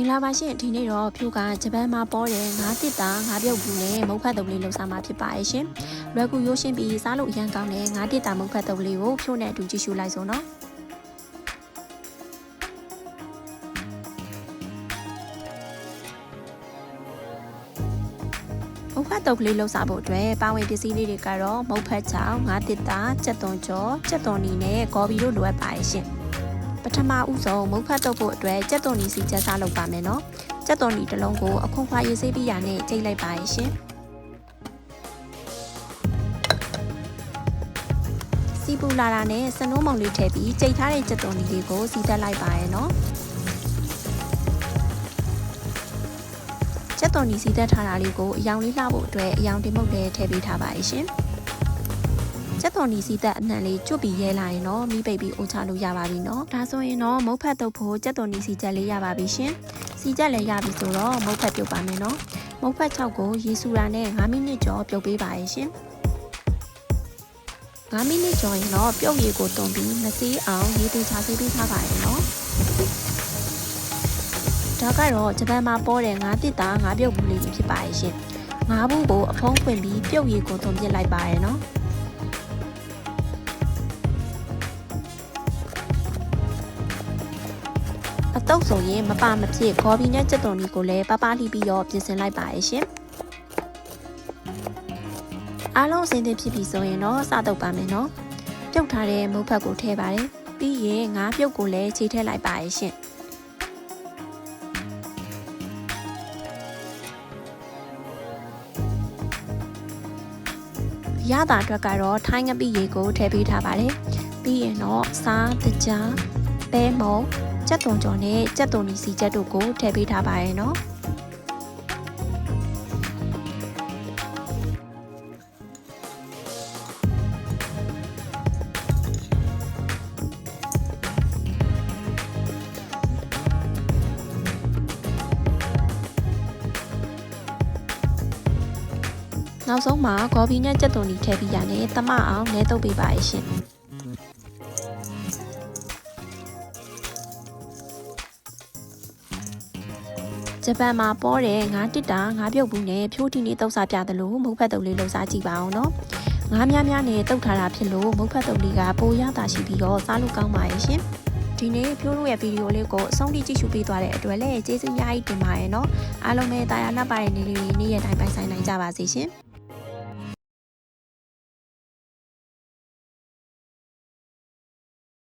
င်္ဂလာပါရှင်ဒီနေ့တော့ဖြူကဂျပန်မှာပေါ်တဲ့ငါးတစ်တာငါးပြုတ်ဘူးနဲ့မုတ်ဖတ်တုပ်လေးလှူစားမှာဖြစ်ပါရဲ့ရှင်လွယ်ကူရိုးရှင်းပြီးစားလို့အရန်ကောင်းတဲ့ငါးတစ်တာမုတ်ဖတ်တုပ်လေးကိုဖြိုးနဲ့အတူကြည့်ရှုလိုက်စို့နော်မုတ်ဖတ်တုပ်ကလေးလှူစားဖို့အတွက်ပါဝင်ပစ္စည်းလေးတွေကတော့မုတ်ဖတ်ချောင်းငါးတစ်တာကြက်သွန်ကြောကြက်သွန်နီနဲ့ဂေါ်ဘီတို့လိုအပ်ပါရဲ့ရှင်ပ ထမဦးဆုံးမုတ်ဖတ်တုပ်ဖို့အတွက်ကြက်သွန်နီစီချက်စားလုပ်ပါမယ်နော်ကြက်သွန်နီတစ်လုံးကိုအခွန်ခွာရေးဆေးပြီးရနဲ့ကျိတ်လိုက်ပါရဲ့ရှင်စီပူလာတာနဲ့စနိုးမောင်လေးထည့်ပြီးကျိတ်ထားတဲ့ကြက်သွန်နီလေးကိုစီတက်လိုက်ပါရဲ့နော်ကြက်သွန်နီစီတက်ထားတာလေးကိုအယောင်လေးလှဖို့အတွက်အယောင်တင်မုတ်လေးထည့်ပေးထားပါရဲ့ရှင် ကျက်တော်နီစီသက်အနှံလေးကျွတ်ပြီးရဲလာရင်တော့မိပိတ်ပြီးအိုချလို့ရပါပြီနော်ဒါဆိုရင်တော့မုတ်ဖက်တုပ်ဖို့ကျက်တော်နီစီချက်လေးရပါပြီရှင်စီချက်လည်းရပြီဆိုတော့မုတ်ဖက်ပြုတ်ပါမယ်နော်မုတ်ဖက်6ကိုရေစူတာနဲ့9မိနစ်ကျော်ပြုတ်ပေးပါရဲ့ရှင်9မိနစ်ကျော်ရင်တော့ပြုတ်ရည်ကိုတုံပြီးမစေးအောင်ရေသေးချဆေးပေးထားပါရဲ့နော်ဒါကတော့ဂျပန်မှာပေါ်တဲ့ငါးတစ်တာငါးပြုတ်ဘူးလေးဖြစ်ပါရဲ့ရှင်ငါးဘူးကိုအဖုံးဖွင့်ပြီးပြုတ်ရည်ကိုတုံပြစ်လိုက်ပါရဲ့နော် အတုပ်ဆိုရင်မပါမဖြစ်ဂေါ်ဘီနဲ့ကြက်သွန်ဒီကိုလည်းပပလှီပြီးတော့ပြင်ဆင်လိုက်ပါရဲ့ရှင်အားလုံးအဆင်သင့်ဖြစ်ပြီဆိုရင်တော့စတုပ်ပါမယ်နော်ပြုတ်ထားတဲ့မုတ်ဖက်ကိုထည့်ပါတယ်ပြီးရင်ငါးပြုတ်ကိုလည်းခြေထည့်လိုက်ပါရဲ့ရှင်ရတာအတွက်ကတော့ထိုင်းငပိရေကိုထည့်ပေးထားပါတယ်ပြီးရင်တော့စားတကြားပဲမုံ ကြက်သွန်ကြော်နဲ့ကြက်သွန်နီစီချက်တို့ကိုထည့်ပေးထားပါရဲ့နော်နောက်ဆုံးမှာဂေါ်ဘီနဲ့ကြက်သွန်နီထည့်ပြီးရနဲ့တမအောင်လဲတုပ်ပေးပါရဲ့ရှင် ဂျပန်မှာပေါ်တဲ့ငါးတစ်တာငါးပြုတ်ဘူးနဲ့ဖြိုးတီနေတုပ်စားပြတယ်လို့မုတ်ဖက်တုပ်လေးလှုပ်စားကြည့်ပါအောင်နော်ငါးများများနဲ့တုပ်ထားတာဖြစ်လို့မုတ်ဖက်တုပ်လေးကပိုရတာရှိပြီးတော့စားလို့ကောင်းပါရဲ့ရှင်ဒီနေ့ဖြိုးတို့ရဲ့ဗီဒီယိုလေးကိုအဆုံးထိကြည့်ရှုပေးသွားတဲ့အတွက်လည်းကျေးဇူးအများကြီးတင်ပါတယ်နော်အားလုံးပဲတာယာလှပတဲ့နေ့လေးနေ့ရက်တိုင်းပိုင်ဆိုင်နိုင်ကြပါစေရှင်